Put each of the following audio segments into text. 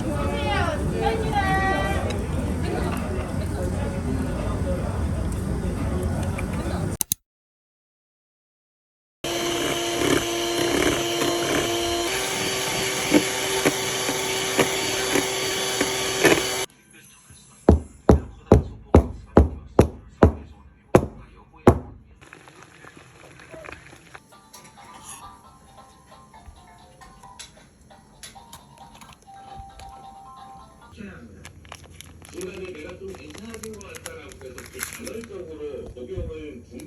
중간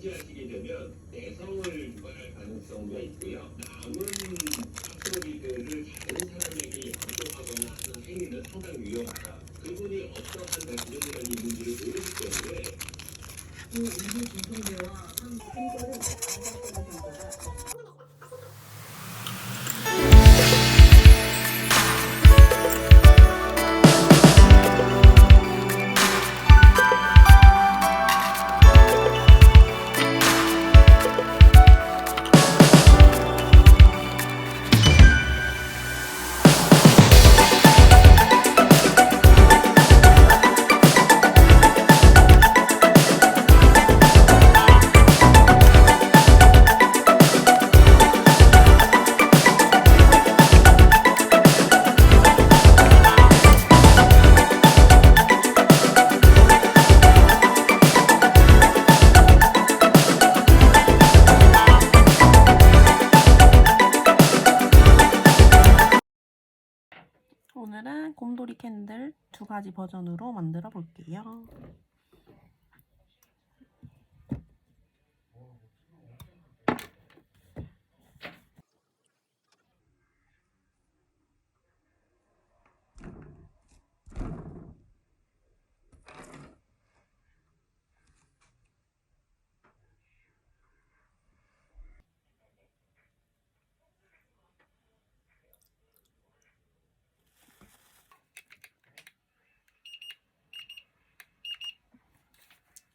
복용을 중지하시게 되면 내성을 유발할 가능성도 있고요. 앞으로비들을 곰돌이 캔들 두 가지 버전으로 만들어 볼게요.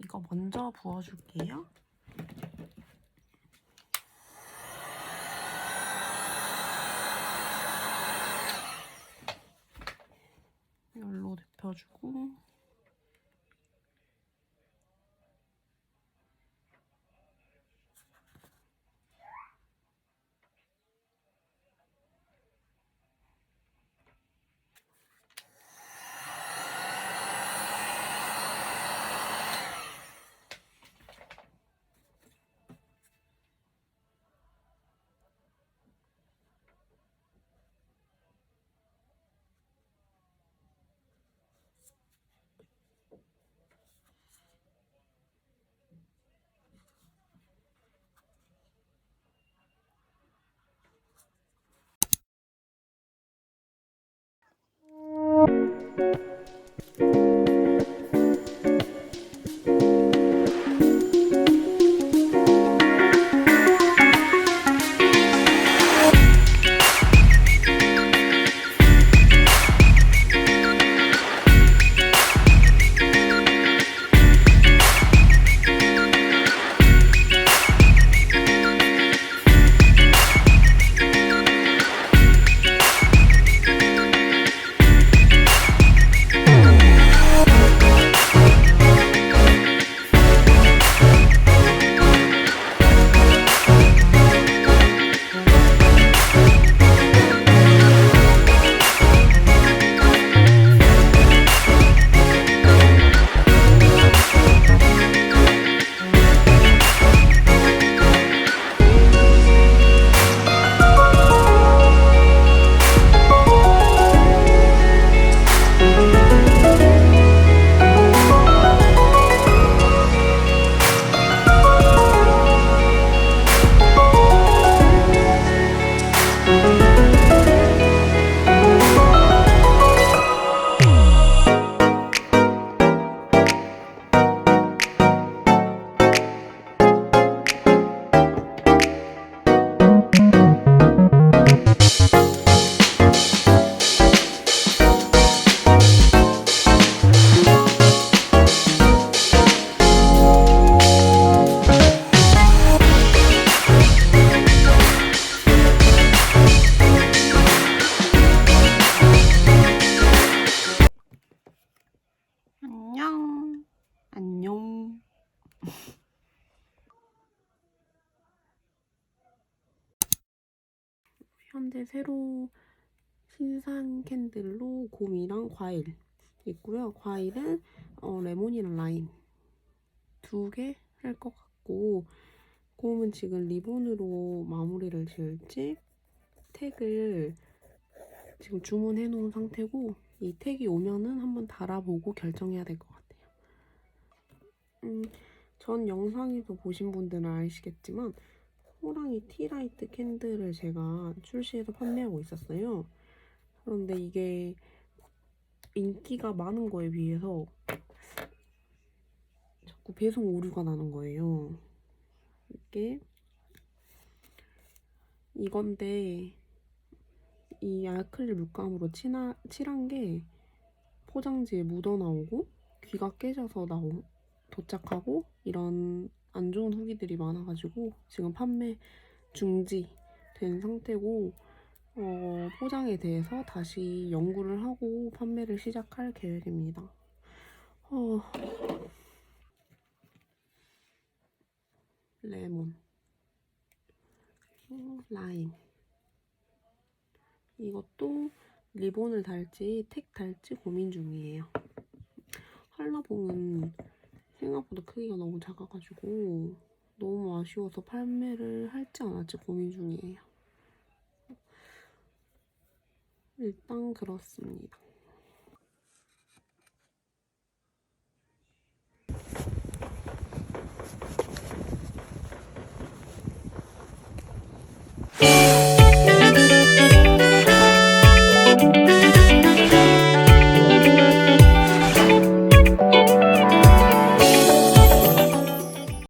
이거 먼저 부어줄게요. 열로 데펴주고 현재 새로 신상 캔들로 곰이랑 과일 있고요. 과일은 어, 레몬이랑 라임 두 개 할 것 같고 곰은 지금 리본으로 마무리를 지을지 택을 지금 주문해 놓은 상태고 이 택이 오면은 한번 달아보고 결정해야 될 것 같아요. 음, 전 영상에서 보신 분들은 아시겠지만 호랑이 티라이트 캔들을 제가 출시해서 판매하고 있었어요. 그런데 이게 인기가 많은 거에 비해서 자꾸 배송 오류가 나는 거예요. 이게 이건데 이 아크릴 물감으로 칠하, 칠한 게 포장지에 묻어 나오고 귀가 깨져서 나오 도착하고 이런 안 좋은 후기들이 많아가지고 지금 판매 중지된 상태고 어, 포장에 대해서 다시 연구를 하고 판매를 시작할 계획입니다. 어, 레몬, 어, 라임. 이것도 리본을 달지 택 달지 고민 중이에요. 한라봉은 생각보다 크기가 너무 작아가지고 너무 아쉬워서 판매를 할지 안 할지 고민 중이에요. 일단 그렇습니다.